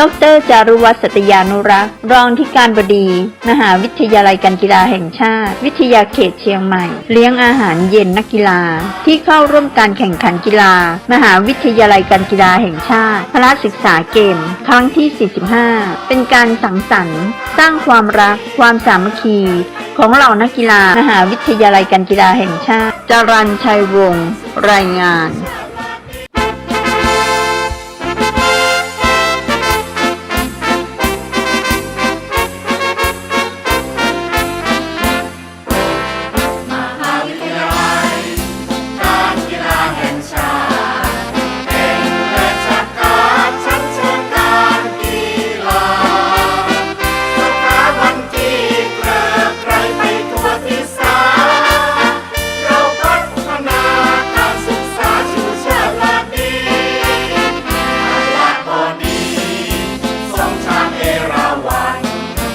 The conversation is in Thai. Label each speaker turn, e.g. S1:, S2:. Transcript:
S1: ดรจารุวัฒน์สัตยานุรักษ์ รองที่การบดี มหาวิทยาลัยการกีฬาแห่งชาติ วิทยาเขตเชียงใหม่ เลี้ยงอาหารเย็นนักกีฬา ที่เข้าร่วมการแข่งขันกีฬา มหาวิทยาลัยการกีฬาแห่งชาติพระศึกษาเกม ครั้งที่ 45 เป็นการสังสรรค์ สร้างความรัก ความสามัคคี ของเหล่านักกีฬา มหาวิทยาลัยการกีฬาแห่งชาติ จรัญชัยวงศ์รายงาน